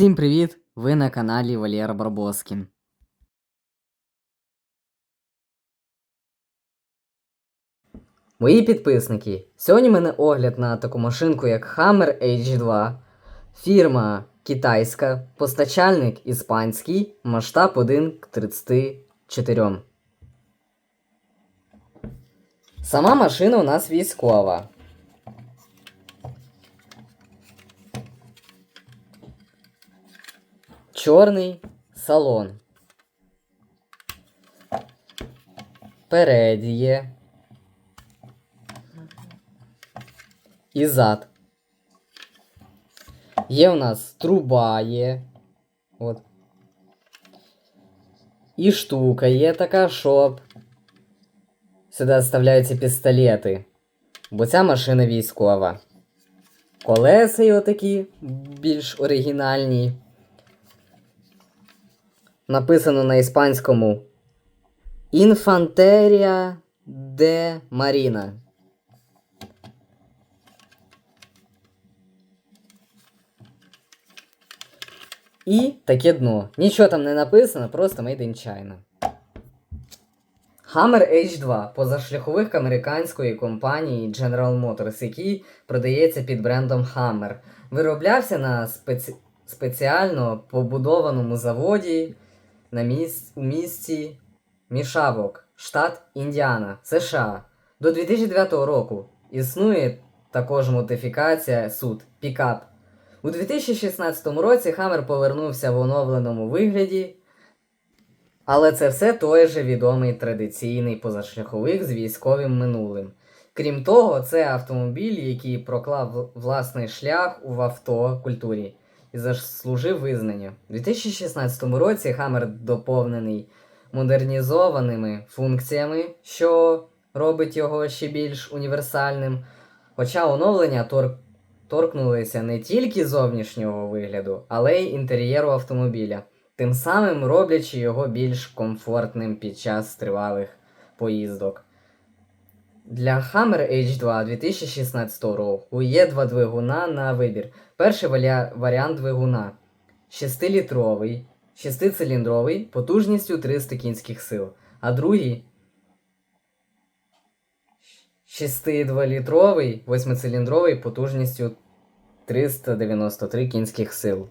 Всім привіт! Ви на каналі Валєр Барбоскін. Мої підписники. Сьогодні мене огляд на таку машинку, як Hammer H2. Фірма китайська, постачальник іспанський, масштаб 1 к 34. Сама машина у нас військова. Чорний салон. Перед є. І зад. Є у нас труба є. От. І штука є така, щоб сюди вставляються пістолети. Бо ця машина військова. Колеса його такі більш оригінальні. Написано на іспанському Інфантерія де Маріна. І таке дно. Нічого там не написано, просто Made in China. Hammer H2 позашляхових американської компанії General Motors, який продається під брендом Hammer. Вироблявся на спеці... спеціально побудованому заводі на місць... у місті Мішавок, штат Індіана, США. До 2009 року існує також модифікація суд пікап. У 2016 році Хаммер повернувся в оновленому вигляді, але це все той же відомий традиційний позашляховик з військовим минулим. Крім того, це автомобіль, який проклав власний шлях у автокультурі і заслужив визнання. У 2016 році Хаммер доповнений модернізованими функціями, що робить його ще більш універсальним. Хоча оновлення тор... торкнулися не тільки зовнішнього вигляду, але й інтер'єру автомобіля, тим самим роблячи його більш комфортним під час тривалих поїздок. Для Hammer H2 2016 року є два двигуна на вибір. Перший варіант двигуна 6-літровий, 6-циліндровий потужністю 300 кінських сил, а другий 6,2-літровий 8-циліндровий потужністю 393 кінських сил.